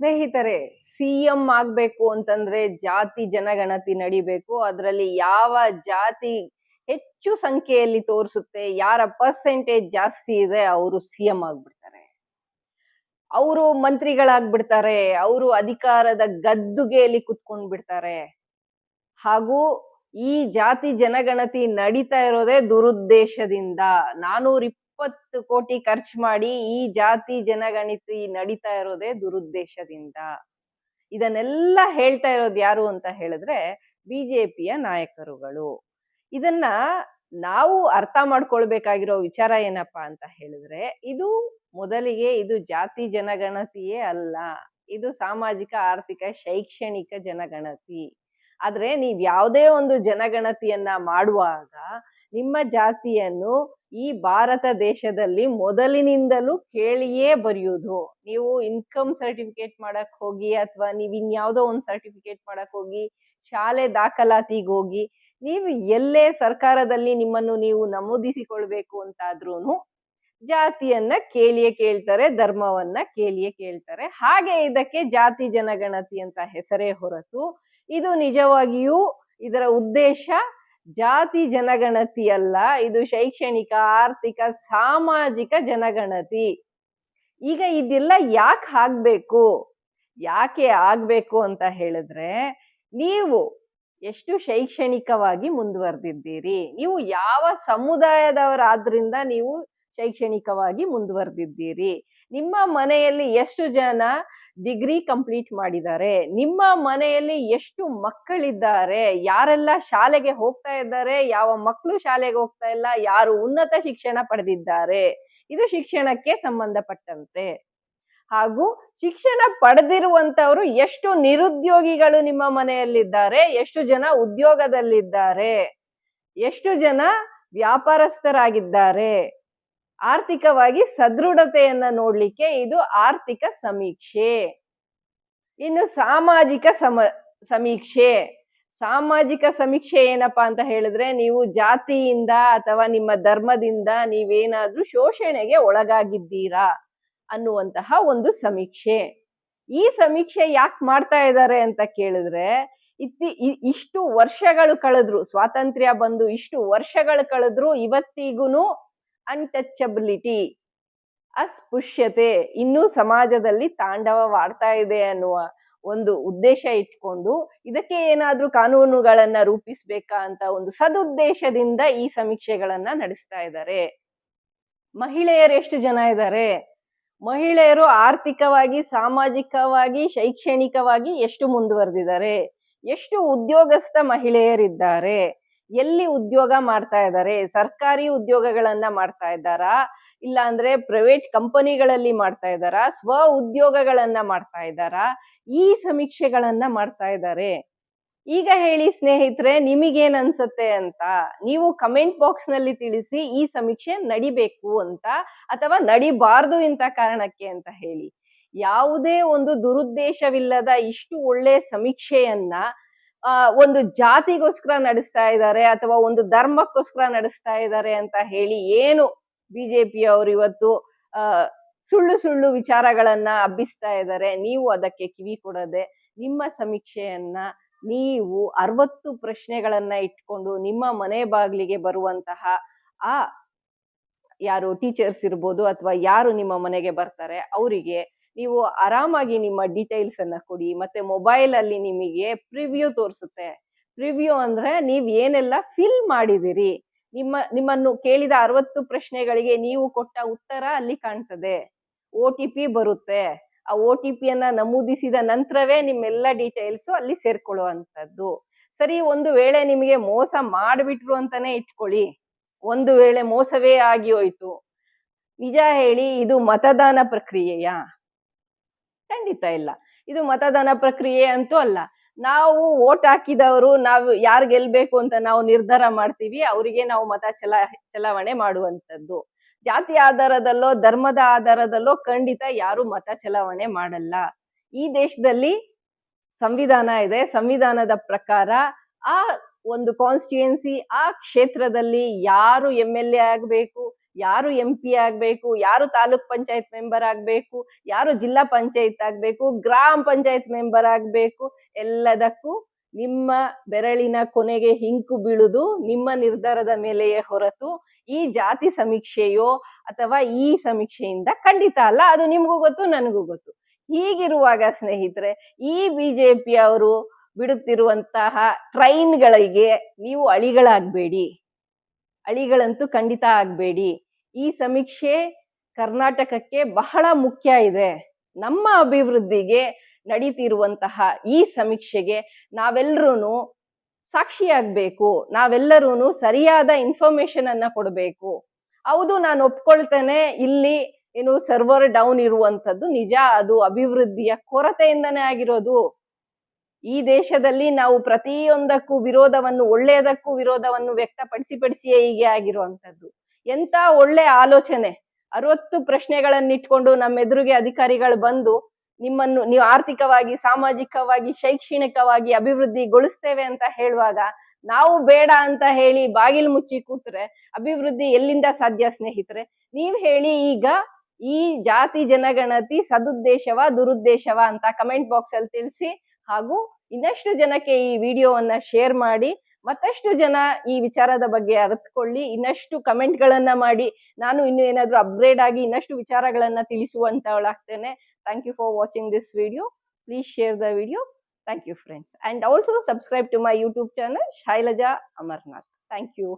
ಸ್ನೇಹಿತರೆ, C M ಆಗ್ಬೇಕು ಅಂತಂದ್ರೆ ಜಾತಿ ಜನಗಣತಿ ನಡಿಬೇಕು. ಅದರಲ್ಲಿ ಯಾವ ಜಾತಿ ಹೆಚ್ಚು ಸಂಖ್ಯೆಯಲ್ಲಿ ತೋರಿಸುತ್ತೆ, ಯಾರ ಪರ್ಸೆಂಟೇಜ್ ಜಾಸ್ತಿ ಇದೆ, ಅವರು ಸಿ ಎಂ ಆಗ್ಬಿಡ್ತಾರೆ. ಅವರು ಮಂತ್ರಿಗಳಾಗ್ಬಿಡ್ತಾರೆ, ಅವರು ಅಧಿಕಾರದ ಗದ್ದುಗೆಯಲ್ಲಿ ಕುತ್ಕೊಂಡ್ ಬಿಡ್ತಾರೆ ಹಾಗೂ ಈ ಜಾತಿ ಜನಗಣತಿ ನಡೀತಾ ಇರೋದೇ ದುರುದ್ದೇಶದಿಂದ. ನಾನೂರ ಇಪ್ಪತ್ತು ಕೋಟಿ ಖರ್ಚು ಮಾಡಿ ಈ ಜಾತಿ ಜನಗಣತಿ ನಡೀತಾ ಇರೋದೇ ದುರುದ್ದೇಶದಿಂದ. ಇದನ್ನೆಲ್ಲ ಹೇಳ್ತಾ ಇರೋದು ಯಾರು ಅಂತ ಹೇಳಿದ್ರೆ ಬಿಜೆಪಿಯ ನಾಯಕರುಗಳು. ಇದನ್ನ ನಾವು ಅರ್ಥ ಮಾಡ್ಕೊಳ್ಬೇಕಾಗಿರೋ ವಿಚಾರ ಏನಪ್ಪಾ ಅಂತ ಹೇಳಿದ್ರೆ ಇದು ಮೊದಲಿಗೆ ಇದು ಜಾತಿ ಜನಗಣತಿಯೇ ಅಲ್ಲ. ಇದು ಸಾಮಾಜಿಕ, ಆರ್ಥಿಕ, ಶೈಕ್ಷಣಿಕ ಜನಗಣತಿ. ಆದ್ರೆ ನೀವ್ ಯಾವುದೇ ಒಂದು ಜನಗಣತಿಯನ್ನ ಮಾಡುವಾಗ ನಿಮ್ಮ ಜಾತಿಯನ್ನು ಈ ಭಾರತ ದೇಶದಲ್ಲಿ ಮೊದಲಿನಿಂದಲೂ ಕೇಳಿಯೇ ಬರೆಯುವುದು ನೀವು ಇನ್ಕಮ್ ಸರ್ಟಿಫಿಕೇಟ್ ಮಾಡಕ್ ಹೋಗಿ ಅಥವಾ ನೀವ್ ಇನ್ಯಾವುದೋ ಒಂದು ಸರ್ಟಿಫಿಕೇಟ್ ಮಾಡಕ್ ಹೋಗಿ, ಶಾಲೆ ದಾಖಲಾತಿಗೆ ಹೋಗಿ, ನೀವು ಎಲ್ಲೇ ಸರ್ಕಾರದಲ್ಲಿ ನಿಮ್ಮನ್ನು ನೀವು ನಮೂದಿಸಿಕೊಳ್ಬೇಕು ಅಂತಾದ್ರೂ ಜಾತಿಯನ್ನ ಕೇಳಿಯೇ ಕೇಳ್ತಾರೆ, ಧರ್ಮವನ್ನ ಕೇಳಿಯೇ ಕೇಳ್ತಾರೆ. ಹಾಗೆ ಇದಕ್ಕೆ ಜಾತಿ ಜನಗಣತಿ ಅಂತ ಹೆಸರೇ ಹೊರತು, ಇದು ನಿಜವಾಗಿಯೂ ಇದರ ಉದ್ದೇಶ ಜಾತಿ ಜನಗಣತಿ ಅಲ್ಲ, ಇದು ಶೈಕ್ಷಣಿಕ, ಆರ್ಥಿಕ, ಸಾಮಾಜಿಕ ಜನಗಣತಿ. ಈಗ ಇದೆಲ್ಲ ಯಾಕೆ ಆಗ್ಬೇಕು? ಯಾಕೆ ಆಗ್ಬೇಕು ಅಂತ ಹೇಳಿದ್ರೆ, ನೀವು ಎಷ್ಟು ಶೈಕ್ಷಣಿಕವಾಗಿ ಮುಂದುವರೆದಿದ್ದೀರಿ? ನೀವು ಯಾವ ಸಮುದಾಯದವರಾದ್ರಿಂದ ನೀವು ಶೈಕ್ಷಣಿಕವಾಗಿ ಮುಂದುವರೆದಿದ್ದೀರಿ. ನಿಮ್ಮ ಮನೆಯಲ್ಲಿ ಎಷ್ಟು ಜನ ಡಿಗ್ರಿ ಕಂಪ್ಲೀಟ್ ಮಾಡಿದ್ದಾರೆ? ನಿಮ್ಮ ಮನೆಯಲ್ಲಿ ಎಷ್ಟು ಮಕ್ಕಳಿದ್ದಾರೆ? ಯಾರೆಲ್ಲ ಶಾಲೆಗೆ ಹೋಗ್ತಾ ಇದ್ದಾರೆ? ಯಾವ ಮಕ್ಕಳು ಶಾಲೆಗೆ ಹೋಗ್ತಾ ಇಲ್ಲ? ಯಾರು ಉನ್ನತ ಶಿಕ್ಷಣ ಪಡೆದಿದ್ದಾರೆ? ಇದು ಶಿಕ್ಷಣಕ್ಕೆ ಸಂಬಂಧಪಟ್ಟಂತೆ. ಹಾಗೂ ಶಿಕ್ಷಣ ಪಡೆದಿರುವಂತವರು ಎಷ್ಟು ನಿರುದ್ಯೋಗಿಗಳು ನಿಮ್ಮ ಮನೆಯಲ್ಲಿದ್ದಾರೆ? ಎಷ್ಟು ಜನ ಉದ್ಯೋಗದಲ್ಲಿದ್ದಾರೆ? ಎಷ್ಟು ಜನ ವ್ಯಾಪಾರಸ್ಥರಾಗಿದ್ದಾರೆ? ಆರ್ಥಿಕವಾಗಿ ಸದೃಢತೆಯನ್ನ ನೋಡ್ಲಿಕ್ಕೆ ಇದು ಆರ್ಥಿಕ ಸಮೀಕ್ಷೆ. ಇನ್ನು ಸಾಮಾಜಿಕ ಸಮ, ಸಮೀಕ್ಷೆ. ಸಾಮಾಜಿಕ ಸಮೀಕ್ಷೆ ಏನಪ್ಪಾ ಅಂತ ಹೇಳಿದ್ರೆ ನೀವು ಜಾತಿಯಿಂದ ಅಥವಾ ನಿಮ್ಮ ಧರ್ಮದಿಂದ ನೀವೇನಾದ್ರೂ ಶೋಷಣೆಗೆ ಒಳಗಾಗಿದ್ದೀರಾ ಅನ್ನುವಂತಹ ಒಂದು ಸಮೀಕ್ಷೆ. ಈ ಸಮೀಕ್ಷೆ ಯಾಕೆ ಮಾಡ್ತಾ ಇದ್ದಾರೆ ಅಂತ ಕೇಳಿದ್ರೆ ಇತ್ತಿ ಇಷ್ಟು ವರ್ಷಗಳು ಕಳೆದ್ರು, ಸ್ವಾತಂತ್ರ್ಯ ಬಂದು ಇಷ್ಟು ವರ್ಷಗಳು ಕಳೆದ್ರು ಇವತ್ತಿಗೂ ಅನ್ಟಚಬಿಲಿಟಿ ಅಸ್ಪೃಶ್ಯತೆ ಇನ್ನೂ ಸಮಾಜದಲ್ಲಿ ತಾಂಡವವಾಡ್ತಾ ಇದೆ ಅನ್ನುವ ಒಂದು ಉದ್ದೇಶ ಇಟ್ಕೊಂಡು ಇದಕ್ಕೆ ಏನಾದರೂ ಕಾನೂನುಗಳನ್ನ ರೂಪಿಸ್ಬೇಕಾ ಅಂತ ಒಂದು ಸದುದ್ದೇಶದಿಂದ ಈ ಸಮೀಕ್ಷೆಗಳನ್ನು ನಡೆಸ್ತಾ ಇದ್ದಾರೆ. ಮಹಿಳೆಯರು ಎಷ್ಟು ಜನ ಇದ್ದಾರೆ? ಮಹಿಳೆಯರು ಆರ್ಥಿಕವಾಗಿ, ಸಾಮಾಜಿಕವಾಗಿ, ಶೈಕ್ಷಣಿಕವಾಗಿ ಎಷ್ಟು ಮುಂದುವರೆದಿದ್ದಾರೆ? ಎಷ್ಟು ಉದ್ಯೋಗಸ್ಥ ಮಹಿಳೆಯರಿದ್ದಾರೆ? ಎಲ್ಲಿ ಉದ್ಯೋಗ ಮಾಡ್ತಾ ಇದ್ದಾರೆ ಸರ್ಕಾರಿ ಉದ್ಯೋಗಗಳನ್ನ ಮಾಡ್ತಾ ಇದ್ದಾರಾ? ಇಲ್ಲ ಅಂದ್ರೆ ಪ್ರೈವೇಟ್ ಕಂಪನಿಗಳಲ್ಲಿ ಮಾಡ್ತಾ ಇದ್ದಾರಾ? ಸ್ವ ಉದ್ಯೋಗಗಳನ್ನ ಮಾಡ್ತಾ ಇದ್ದಾರಾ? ಈ ಸಮೀಕ್ಷೆಗಳನ್ನ ಮಾಡ್ತಾ ಇದ್ದಾರೆ ಈಗ ಹೇಳಿ ಸ್ನೇಹಿತರೆ, ನಿಮಗೇನ್ ಅನ್ಸತ್ತೆ ಅಂತ? ನೀವು ಕಮೆಂಟ್ ಬಾಕ್ಸ್ನಲ್ಲಿ ತಿಳಿಸಿ ಈ ಸಮೀಕ್ಷೆ ನಡಿಬೇಕು ಅಂತ ಅಥವಾ ನಡಿಬಾರ್ದು ಇಂಥ ಕಾರಣಕ್ಕೆ ಅಂತ ಹೇಳಿ. ಯಾವುದೇ ಒಂದು ದುರುದ್ದೇಶವಿಲ್ಲದ ಇಷ್ಟು ಒಳ್ಳೆ ಸಮೀಕ್ಷೆಯನ್ನ ಒಂದು ಜಾತಿಗೋಸ್ಕರ ನಡೆಸ್ತಾ ಇದ್ದಾರೆ ಅಥವಾ ಒಂದು ಧರ್ಮಕ್ಕೋಸ್ಕರ ನಡೆಸ್ತಾ ಇದ್ದಾರೆ ಅಂತ ಹೇಳಿ ಏನು ಬಿಜೆಪಿ ಅವರು ಇವತ್ತು ಸುಳ್ಳು ಸುಳ್ಳು ವಿಚಾರಗಳನ್ನ ಹಬ್ಬಿಸ್ತಾ ಇದ್ದಾರೆ. ನೀವು ಅದಕ್ಕೆ ಕಿವಿ ಕೊಡದೆ ನಿಮ್ಮ ಸಮೀಕ್ಷೆಯನ್ನ ನೀವು ಅರವತ್ತು ಪ್ರಶ್ನೆಗಳನ್ನ ಇಟ್ಕೊಂಡು ನಿಮ್ಮ ಮನೆ ಬಾಗಿಲಿಗೆ ಬರುವಂತಹ ಆ, ಯಾರು ಟೀಚರ್ಸ್ ಇರ್ಬೋದು ಅಥವಾ ಯಾರು ನಿಮ್ಮ ಮನೆಗೆ ಬರ್ತಾರೆ, ಅವರಿಗೆ ನೀವು ಆರಾಮಾಗಿ ನಿಮ್ಮ ಡೀಟೇಲ್ಸ್ ಅನ್ನ ಕೊಡಿ, ಮತ್ತೆ ಮೊಬೈಲ್ ಅಲ್ಲಿ ನಿಮಗೆ ಪ್ರಿವ್ಯೂ ತೋರಿಸುತ್ತೆ. ಪ್ರಿವ್ಯೂ ಅಂದ್ರೆ ನೀವು ಏನೆಲ್ಲ ಫಿಲ್ ಮಾಡಿದಿರಿ. ನಿಮ್ಮ, ನಿಮ್ಮನ್ನು ಕೇಳಿದ ಅರವತ್ತು ಪ್ರಶ್ನೆಗಳಿಗೆ ನೀವು ಕೊಟ್ಟ ಉತ್ತರ ಅಲ್ಲಿ ಕಾಣ್ತದೆ. ಒ ಟಿ ಪಿ ಬರುತ್ತೆ. ಆ ಒ ಟಿ ಪಿಯನ್ನ ನಮೂದಿಸಿದ ನಂತರವೇ ನಿಮ್ಮೆಲ್ಲ ಡೀಟೇಲ್ಸು ಅಲ್ಲಿ ಸೇರ್ಕೊಳ್ಳುವಂಥದ್ದು. ಸರಿ, ಒಂದು ವೇಳೆ ನಿಮಗೆ ಮೋಸ ಮಾಡಿಬಿಟ್ರು ಅಂತಾನೆ ಇಟ್ಕೊಳ್ಳಿ. ಒಂದು ವೇಳೆ ಮೋಸವೇ ಆಗಿ ಹೋಯ್ತು. ನಿಜ ಹೇಳಿ, ಇದು ಮತದಾನ ಪ್ರಕ್ರಿಯೆಯ? ಖಂಡಿತ ಇಲ್ಲ. ಇದು ಮತದಾನ ಪ್ರಕ್ರಿಯೆ ಅಂತೂ ಅಲ್ಲ. ನಾವು ಓಟ್ ಹಾಕಿದವರು, ನಾವು ಯಾರು ಗೆಲ್ಬೇಕು ಅಂತ ನಾವು ನಿರ್ಧಾರ ಮಾಡ್ತೀವಿ, ಅವರಿಗೆ ನಾವು ಮತ ಚಲ, ಚಲಾವಣೆ ಮಾಡುವಂತದ್ದು ಜಾತಿ ಆಧಾರದಲ್ಲೋ, ಧರ್ಮದ ಆಧಾರದಲ್ಲೋ ಖಂಡಿತ ಯಾರು ಮತ ಚಲಾವಣೆ ಮಾಡಲ್ಲ. ಈ ದೇಶದಲ್ಲಿ ಸಂವಿಧಾನ ಇದೆ. ಸಂವಿಧಾನದ ಪ್ರಕಾರ ಆ ಒಂದು ಕಾನ್ಸ್ಟಿಟ್ಯೂನ್ಸಿ ಆ ಕ್ಷೇತ್ರದಲ್ಲಿ ಯಾರು ಎಂ ಎಲ್ ಎ ಆಗಬೇಕು ಯಾರು ಎಂ ಪಿ ಆಗ್ಬೇಕು, ಯಾರು ತಾಲೂಕ್ ಪಂಚಾಯತ್ ಮೆಂಬರ್ ಆಗ್ಬೇಕು, ಯಾರು ಜಿಲ್ಲಾ ಪಂಚಾಯತ್ ಆಗ್ಬೇಕು, ಗ್ರಾಮ ಪಂಚಾಯತ್ ಮೆಂಬರ್ ಆಗ್ಬೇಕು, ಎಲ್ಲದಕ್ಕೂ ನಿಮ್ಮ ಬೆರಳಿನ ಕೊನೆಗೆ ಹಿಂಕು ಬೀಳುದು ನಿಮ್ಮ ನಿರ್ಧಾರದ ಮೇಲೆಯೇ ಹೊರತು ಈ ಜಾತಿ ಸಮೀಕ್ಷೆಯೋ ಅಥವಾ ಈ ಸಮೀಕ್ಷೆಯಿಂದ ಖಂಡಿತ ಅಲ್ಲ. ಅದು ನಿಮಗೂ ಗೊತ್ತು, ನನಗೂ ಗೊತ್ತು. ಹೀಗಿರುವಾಗ ಸ್ನೇಹಿತರೆ, ಈ ಬಿಜೆಪಿ ಅವರು ಬಿಡುತ್ತಿರುವಂತಹ ಟ್ರೈನ್ಗಳಿಗೆ ನೀವು ಅಳಿಗಳಾಗಬೇಡಿ. ಅಳಿಗಳಂತೂ ಖಂಡಿತ ಆಗಬೇಡಿ. ಈ ಸಮೀಕ್ಷೆ ಕರ್ನಾಟಕಕ್ಕೆ ಬಹಳ ಮುಖ್ಯ ಇದೆ. ನಮ್ಮ ಅಭಿವೃದ್ಧಿಗೆ ನಡೀತಿರುವಂತಹ ಈ ಸಮೀಕ್ಷೆಗೆ ನಾವೆಲ್ಲರೂ ಸಾಕ್ಷಿಯಾಗಬೇಕು. ನಾವೆಲ್ಲರೂ ಸರಿಯಾದ ಇನ್ಫಾರ್ಮೇಶನ್ ಅನ್ನ ಕೊಡಬೇಕು. ಹೌದು, ನಾನು ಒಪ್ಕೊಳ್ತೇನೆ, ಇಲ್ಲಿ ಏನು ಸರ್ವರ್ ಡೌನ್ ಇರುವಂಥದ್ದು ನಿಜ, ಅದು ಅಭಿವೃದ್ಧಿಯ ಕೊರತೆಯಿಂದನೇ ಆಗಿರೋದು. ಈ ದೇಶದಲ್ಲಿ ನಾವು ಪ್ರತಿಯೊಂದಕ್ಕೂ ವಿರೋಧವನ್ನು, ಒಳ್ಳೆಯದಕ್ಕೂ ವಿರೋಧವನ್ನು ವ್ಯಕ್ತಪಡಿಸಿ, ಪಡಿಸಿಯೇ ಹೀಗೆ ಆಗಿರುವಂತದ್ದು ಎಂತ ಒಳ್ಳೆ ಆಲೋಚನೆ. ಅರವತ್ತು ಪ್ರಶ್ನೆಗಳನ್ನಿಟ್ಕೊಂಡು ನಮ್ಮ ಎದುರಿಗೆ ಅಧಿಕಾರಿಗಳು ಬಂದು ನಿಮ್ಮನ್ನು ನೀವು ಆರ್ಥಿಕವಾಗಿ, ಸಾಮಾಜಿಕವಾಗಿ, ಶೈಕ್ಷಣಿಕವಾಗಿ ಅಭಿವೃದ್ಧಿಗೊಳಿಸ್ತೇವೆ ಅಂತ ಹೇಳುವಾಗ ನಾವು ಬೇಡ ಅಂತ ಹೇಳಿ ಬಾಗಿಲು ಮುಚ್ಚಿ ಕೂತ್ರೆ ಅಭಿವೃದ್ಧಿ ಎಲ್ಲಿಂದ ಸಾಧ್ಯ ಸ್ನೇಹಿತರೆ? ನೀವ್ ಹೇಳಿ ಈಗ ಈ ಜಾತಿ ಜನಗಣತಿ ಸದುದ್ದೇಶವ, ದುರುದ್ದೇಶವ ಅಂತ ಕಮೆಂಟ್ ಬಾಕ್ಸ್ ಅಲ್ಲಿ ತಿಳಿಸಿ ಹಾಗೂ ಇನ್ನಷ್ಟು ಜನಕ್ಕೆ ಈ ವಿಡಿಯೋವನ್ನ ಶೇರ್ ಮಾಡಿ ಮತ್ತಷ್ಟು ಜನ ಈ ವಿಚಾರದ ಬಗ್ಗೆ ಅರ್ಥಕೊಳ್ಳಿ ಇನ್ನಷ್ಟು ಕಮೆಂಟ್ ಗಳನ್ನ ಮಾಡಿ, ನಾನು ಇನ್ನು ಏನಾದ್ರೂ ಅಪ್ಗ್ರೇಡ್ ಆಗಿ ಇನ್ನಷ್ಟು ವಿಚಾರಗಳನ್ನ ತಿಳಿಸುವಂತವಳಾಗ್ತೇನೆ. Thank you for watching this video please share the video thank you friends and also subscribe to my YouTube channel Shailaja Amarnath thank you